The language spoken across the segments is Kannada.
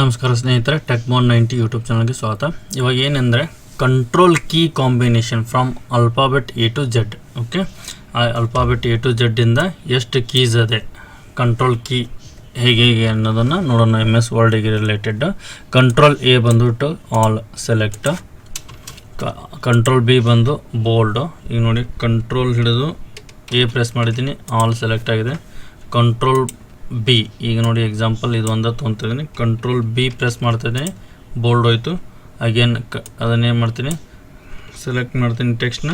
ನಮಸ್ಕಾರ ಸ್ನೇಹಿತರೆ ಟೆಕ್ ಮೋನ್ ನೈಂಟಿ ಯೂಟ್ಯೂಬ್ ಚಾನಲ್ಗೆ ಸ್ವಾಗತ. ಇವಾಗ ಏನೆಂದರೆ control key combination from alphabet A to Z okay ಆ ಅಲ್ಫಾಬೆಟ್ ಎ ಟು ಜೆಡ್ಡಿಂದ ಎಷ್ಟು ಕೀಸ್ ಅದೇ ಕಂಟ್ರೋಲ್ ಕೀ ಹೇಗೆ ಹೇಗೆ ಅನ್ನೋದನ್ನು ನೋಡೋಣ. ಎಂ ಎಸ್ ವರ್ಲ್ಡಿಗೆ ರಿಲೇಟೆಡ್ ಕಂಟ್ರೋಲ್ ಎ ಬಂದುಬಿಟ್ಟು ಆಲ್ ಸೆಲೆಕ್ಟ್ ಕಂಟ್ರೋಲ್ ಬಿ ಬಂದು ಬೋಲ್ಡು ಈಗ ನೋಡಿ ಕಂಟ್ರೋಲ್ ಹಿಡಿದು ಎ ಪ್ರೆಸ್ ಮಾಡಿದ್ದೀನಿ ಆಲ್ ಸೆಲೆಕ್ಟ್ ಆಗಿದೆ. ಕಂಟ್ರೋಲ್ ಬಿ ಈಗ ನೋಡಿ ಎಕ್ಸಾಂಪಲ್ ಇದು ಒಂದು ತೊಗೊತಿದ್ದೀನಿ ಕಂಟ್ರೋಲ್ ಬಿ ಪ್ರೆಸ್ ಮಾಡ್ತಾಯಿದ್ದೀನಿ ಬೋಲ್ಡ್ ಹೋಯ್ತು. ಅಗೇನ್ ಕ ಅದನ್ನೇನು ಮಾಡ್ತೀನಿ? ಸೆಲೆಕ್ಟ್ ಮಾಡ್ತೀನಿ ಟೆಕ್ಸ್ಟ್ನ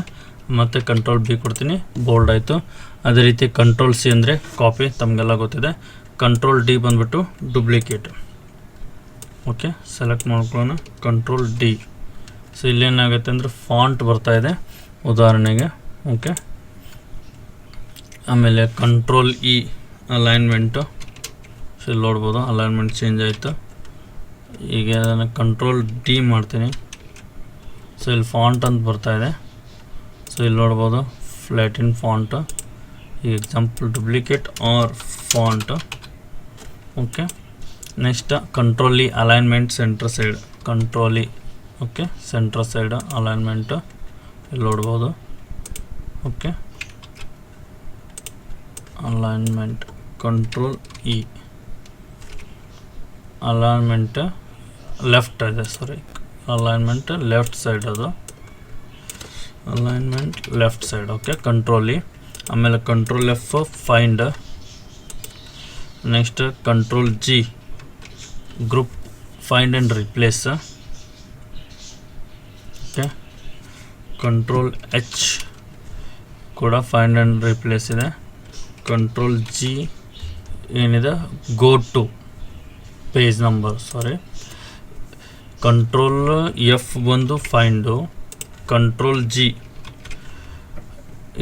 ಮತ್ತು ಕಂಟ್ರೋಲ್ ಬಿ ಕೊಡ್ತೀನಿ. ಬೋಲ್ಡ್ ಆಯಿತು. ಅದೇ ರೀತಿ ಕಂಟ್ರೋಲ್ ಸಿ ಅಂದರೆ ಕಾಪಿ ತಮಗೆಲ್ಲ ಗೊತ್ತಿದೆ. ಕಂಟ್ರೋಲ್ ಡಿ ಬಂದುಬಿಟ್ಟು ಡುಪ್ಲಿಕೇಟ್ ಓಕೆ ಸೆಲೆಕ್ಟ್ ಮಾಡ್ಕೊಳ್ಳೋಣ. ಕಂಟ್ರೋಲ್ ಡಿ ಸೊ ಇಲ್ಲೇನಾಗುತ್ತೆ ಅಂದರೆ ಫಾಂಟ್ ಬರ್ತಾ ಇದೆ. ಉದಾಹರಣೆಗೆ. ಓಕೆ ಆಮೇಲೆ ಕಂಟ್ರೋಲ್ ಇ ಅಲೈನ್ಮೆಂಟು ಸೊ ಇಲ್ಲಿ ನೋಡ್ಬೋದು ಅಲೈನ್ಮೆಂಟ್ ಚೇಂಜ್ ಆಯಿತು. ಈಗ ಅದನ್ನು ಕಂಟ್ರೋಲ್ ಡಿ ಮಾಡ್ತೀನಿ. ಸೊ ಇಲ್ಲಿ ಫಾಂಟ್ ಅಂತ ಬರ್ತಾ ಇದೆ. ಸೊ ಇಲ್ಲಿ ನೋಡ್ಬೋದು ಫ್ಲ್ಯಾಟಿನ್ ಫಾಂಟು ಈ example duplicate are font okay next control E alignment centre side control E okay centre side alignment ಇಲ್ಲಿ ನೋಡ್ಬೋದು. Okay alignment control E alignment left ಇದೆ ಸಾರಿ ಅಲೈನ್ಮೆಂಟ್ ಲೆಫ್ಟ್ ಸೈಡ್ ಅದು. Alignment left side okay control E ಆಮೇಲೆ control F find next control G group find and replace okay control H ಕೂಡ ಫೈಂಡ್ ಆ್ಯಂಡ್ ರಿಪ್ಲೇಸ್ ಇದೆ. ಕಂಟ್ರೋಲ್ ಜಿ ಏನಿದೆ? Go to page number sorry control F ಬಂದು ಫೈಂಡು ಕಂಟ್ರೋಲ್ ಜಿ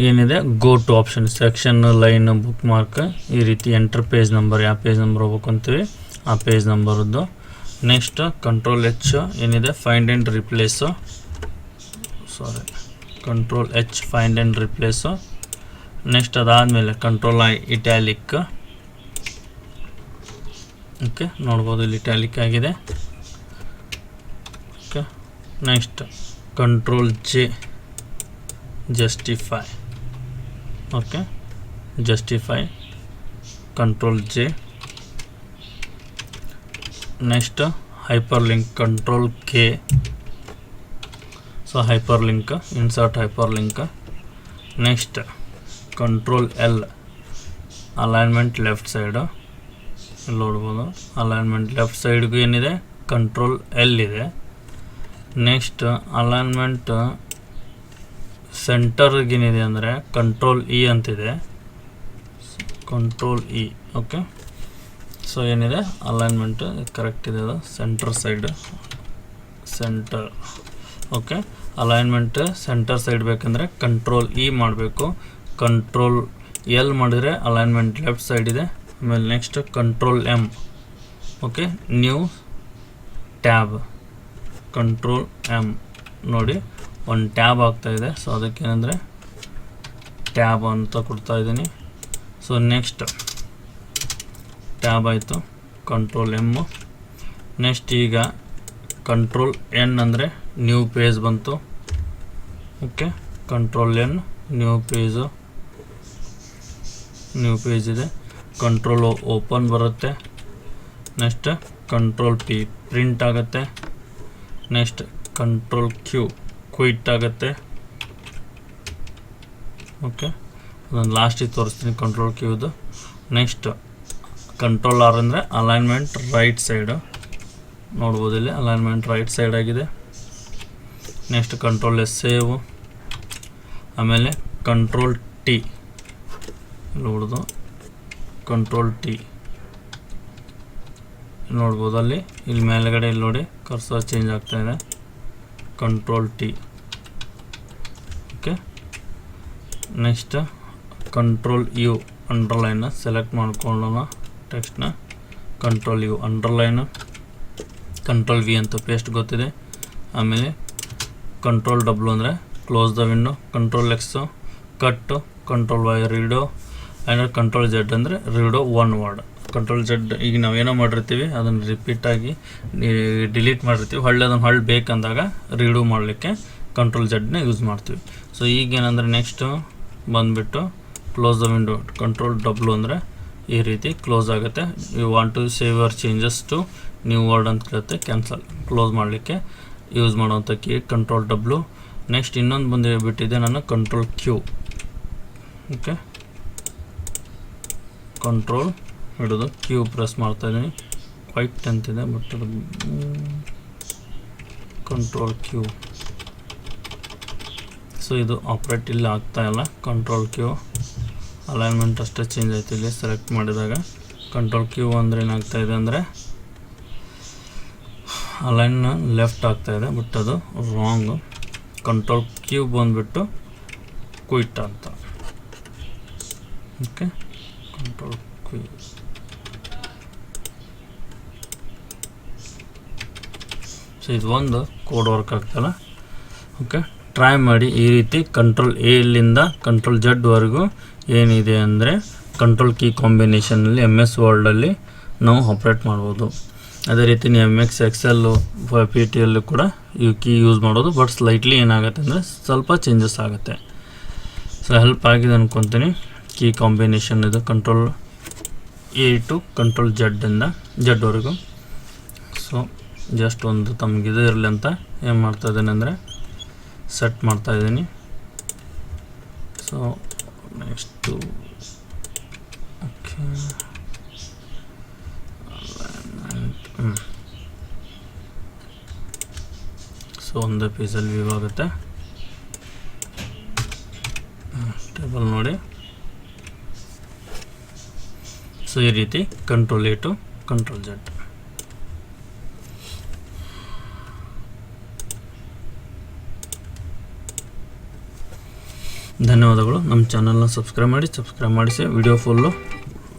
ಏನಿದೆ? Go to option section line bookmark ಈ ರೀತಿ ಎಂಟರ್ ಪೇಜ್ ನಂಬರ್ ಯಾವ ಪೇಜ್ ನಂಬರ್ ಹೋಗ್ಬೇಕು ಅಂತೀವಿ? ಆ ಪೇಜ್ ನಂಬರದ್ದು ನೆಕ್ಸ್ಟ್ ಕಂಟ್ರೋಲ್ ಎಚ್ ಏನಿದೆ? Find and replace sorry control H find and replace next ಅದಾದಮೇಲೆ ಕಂಟ್ರೋಲ್ ಐ ಇಟ್ಯಾಲಿಕ್ ಓಕೆ, ನೋಡ್ಬೋದು ಇಲ್ಲಿ ಟ್ಯಾಲಿಕ್ ಆಗಿದೆ. Okay next control J justify okay justify control J next hyperlink control K so hyperlink insert hyperlink next control L alignment left side ಇಲ್ಲಿ ನೋಡ್ಬೋದು. ಅಲೈನ್ಮೆಂಟ್ ಲೆಫ್ಟ್ ಸೈಡ್ಗೂ ಏನಿದೆ? ಕಂಟ್ರೋಲ್ ಎಲ್ ಇದೆ. ನೆಕ್ಸ್ಟ್ ಅಲೈನ್ಮೆಂಟ್ ಸೆಂಟರ್ಗೇನಿದೆ ಅಂದರೆ ಕಂಟ್ರೋಲ್ ಇ ಅಂತಿದೆ. ಕಂಟ್ರೋಲ್ ಇ ಓಕೆ ಸೊ ಏನಿದೆ? ಅಲೈನ್ಮೆಂಟ್ ಕರೆಕ್ಟ್ ಇದೆ ಅದು. Centre side centre okay alignment centre side ಬೇಕಂದರೆ ಕಂಟ್ರೋಲ್ ಇ ಮಾಡಬೇಕು. ಕಂಟ್ರೋಲ್ ಎಲ್ ಮಾಡಿದರೆ ಅಲೈನ್ಮೆಂಟ್ ಲೆಫ್ಟ್ ಸೈಡ್ ಇದೆ. ಆಮೇಲೆ next control M okay new tab control M ನೋಡಿ, ಒಂದು ಟ್ಯಾಬ್ ಆಗ್ತಾಯಿದೆ ಸೊ ಅದಕ್ಕೇನೆಂದರೆ ಟ್ಯಾಬ್ ಅಂತ ಕೊಡ್ತಾ ಇದ್ದೀನಿ. ಸೊ ನೆಕ್ಸ್ಟ್ ಟ್ಯಾಬ್ ಆಯಿತು. ಕಂಟ್ರೋಲ್ ಎಮ್ಮು ನೆಕ್ಸ್ಟ್ ಈಗ ಕಂಟ್ರೋಲ್ ಎನ್ ಅಂದರೆ ನ್ಯೂ ಪೇಜ್ ಬಂತು. Okay control N new page new page ಇದೆ. ಕಂಟ್ರೋಲ್ ಓಪನ್ ಬರುತ್ತೆ. ನೆಕ್ಸ್ಟ್ ಕಂಟ್ರೋಲ್ ಪಿ ಪ್ರಿಂಟ್ ಆಗುತ್ತೆ. ನೆಕ್ಸ್ಟ್ ಕಂಟ್ರೋಲ್ ಕ್ಯೂ ಕ್ವಿಟ್ ಆಗುತ್ತೆ. ಓಕೆ ಅದನ್ನು ಲಾಸ್ಟಿಗೆ ತೋರಿಸ್ತೀನಿ ಕಂಟ್ರೋಲ್ ಕ್ಯೂದು ನೆಕ್ಸ್ಟ್ ಕಂಟ್ರೋಲ್ ಆರ್ ಅಂದರೆ ಅಲೈನ್ಮೆಂಟ್ ರೈಟ್ ಸೈಡು ನೋಡ್ಬೋದು ಇಲ್ಲಿ ಅಲೈನ್ಮೆಂಟ್ ರೈಟ್ ಸೈಡ್ ಆಗಿದೆ. ನೆಕ್ಸ್ಟ್ ಕಂಟ್ರೋಲ್ ಎಸ್ ಸೇವು ಆಮೇಲೆ ಕಂಟ್ರೋಲ್ ಟಿ ನೋಡ್ದು ಕಂಟ್ರೋಲ್ ಟಿ ನೋಡ್ಬೋದು ಅಲ್ಲಿ. ಇಲ್ಲಿ ಮೇಲ್ಗಡೆ ಇಲ್ಲಿ ನೋಡಿ ಕರ್ಸರ್ ಚೇಂಜ್ ಆಗ್ತಾ ಇದೆ. Control T okay next control U underline select ಮಾಡ್ಕೊಳ್ಳೋಣ ಟೆಕ್ಸ್ಟ್ನ control U underline control V ಅಂತ ಪೇಸ್ಟ್ ಗೊತ್ತಿದೆ. ಆಮೇಲೆ ಕಂಟ್ರೋಲ್ ಡಬ್ಲು ಅಂದರೆ close the window control X cut control Y redo and control Z ಅಂದರೆ redo one word control Z ಈಗ ನಾವೇನೋ ಮಾಡಿರ್ತೀವಿ, ಅದನ್ನು ರಿಪೀಟಾಗಿ ಡಿಲೀಟ್ ಮಾಡಿರ್ತೀವಿ. ಹೊಳ್ಳೆ ಅದನ್ನು ಹೊಳ್ಳಿ ಬೇಕಂದಾಗ ರೀಡೂ ಮಾಡಲಿಕ್ಕೆ ಕಂಟ್ರೋಲ್ ಜಡ್ನ ಯೂಸ್ ಮಾಡ್ತೀವಿ. ಸೊ ಈಗೇನಂದರೆ ನೆಕ್ಸ್ಟು ಬಂದುಬಿಟ್ಟು close the window control W ಅಂದರೆ ಈ ರೀತಿ ಕ್ಲೋಸ್ ಆಗುತ್ತೆ. You want to save your changes to new word ಅಂತ ಕೇಳುತ್ತೆ ಕ್ಯಾನ್ಸಲ್ ಕ್ಲೋಸ್ ಮಾಡಲಿಕ್ಕೆ ಯೂಸ್ ಮಾಡುವಂಥ ಕೀ ಕಂಟ್ರೋಲ್ ಡಬ್ಲು ನೆಕ್ಸ್ಟ್ ಇನ್ನೊಂದು ಬಂದು ಬಿಟ್ಟಿದೆ ನಾನು ಕಂಟ್ರೋಲ್ ಕ್ಯೂ ಓಕೆ ಕಂಟ್ರೋಲ್ ಹಿಡಿದು ಕ್ಯೂ ಪ್ರೆಸ್ ಮಾಡ್ತಾ ಇದ್ದೀನಿ ವೈಟ್ ಅಂತಿದೆ ಬಟ್ ಅದು ಕಂಟ್ರೋಲ್ ಕ್ಯೂ ಸೊ ಇದು ಆಪ್ರೇಟ್ ಇಲ್ಲಿ ಆಗ್ತಾ ಇಲ್ಲ ಕಂಟ್ರೋಲ್ ಕ್ಯೂ ಅಲೈನ್ಮೆಂಟ್ ಅಷ್ಟೇ ಚೇಂಜ್ ಆಯ್ತು ಇಲ್ಲಿ ಸೆಲೆಕ್ಟ್ ಮಾಡಿದಾಗ. ಕಂಟ್ರೋಲ್ ಕ್ಯೂ ಅಂದರೆ ಏನಾಗ್ತಾ ಇದೆ ಅಂದರೆ ಅಲೈನ್ ಲೆಫ್ಟ್ ಆಗ್ತಾ ಇದೆ ಬಟ್ ಅದು ರಾಂಗು ಕಂಟ್ರೋಲ್ ಕ್ಯೂ ಬಂದುಬಿಟ್ಟು ಕ್ವಿಟ್ ಅಂತ. Okay control Queens. ಸೊ ಇದು ಒಂದು ಕೋಡ್ ವರ್ಕ್ ಆಗ್ತಲ್ಲ? ಓಕೆ ಟ್ರೈ ಮಾಡಿ ಈ ರೀತಿ ಕಂಟ್ರೋಲ್ ಎಲ್ಲಿಂದ ಕಂಟ್ರೋಲ್ ಜಡ್ವರೆಗೂ ಏನಿದೆ ಅಂದರೆ ಕಂಟ್ರೋಲ್ ಕೀ ಕಾಂಬಿನೇಷನಲ್ಲಿ ಎಂ ಎಸ್ ವರ್ಲ್ಡಲ್ಲಿ ನಾವು ಆಪ್ರೇಟ್ ಮಾಡ್ಬೋದು. ಅದೇ ರೀತಿ ನೀವು M X Excel P T ಕೂಡ ಈ ಕೀ ಯೂಸ್ ಮಾಡೋದು ಬಟ್ ಸ್ಲೈಟ್ಲಿ ಏನಾಗುತ್ತೆ ಅಂದರೆ ಸ್ವಲ್ಪ ಚೇಂಜಸ್ ಆಗುತ್ತೆ. ಸೊ ಹೆಲ್ಪ್ ಆಗಿದೆ ಅನ್ಕೊತೀನಿ. ಕೀ ಕಾಂಬಿನೇಷನ್ ಇದು ಕಂಟ್ರೋಲ್ ಎ ಟು ಕಂಟ್ರೋಲ್ ಜಡ್ಡಿಂದ ಜಡ್ವರೆಗೂ ಸೊ ಜಸ್ಟ್ ಒಂದು ತಮ್ಗೆ ಇದು ಇರಲಿ ಅಂತ ಏನು ಮಾಡ್ತಾ ಇದ್ದೀನಿ ಅಂದರೆ ಸೆಟ್ ಮಾಡ್ತಾ ಇದ್ದೀನಿ. ಸೊ ನೆಕ್ಸ್ಟು ಓಕೆ ಸೊ ಒಂದು ಪೀಸಲ್ಲಿ ವ್ಯೂ ಆಗುತ್ತೆ. ಟೇಬಲ್ ನೋಡಿ. ಸೊ ಈ ರೀತಿ control A to control Z ಧನ್ಯವಾದಗಳು. ನಮ್ಮ ಚಾನಲ್ನ ಸಬ್ಸ್ಕ್ರೈಬ್ ಮಾಡಿ ಸಬ್ಸ್ಕ್ರೈಬ್ ಮಾಡಿಸಿ ವಿಡಿಯೋ ಫುಲ್ಲು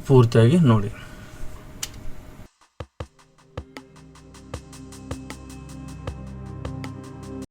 ಪೂರ್ತಿಯಾಗಿ ನೋಡಿ.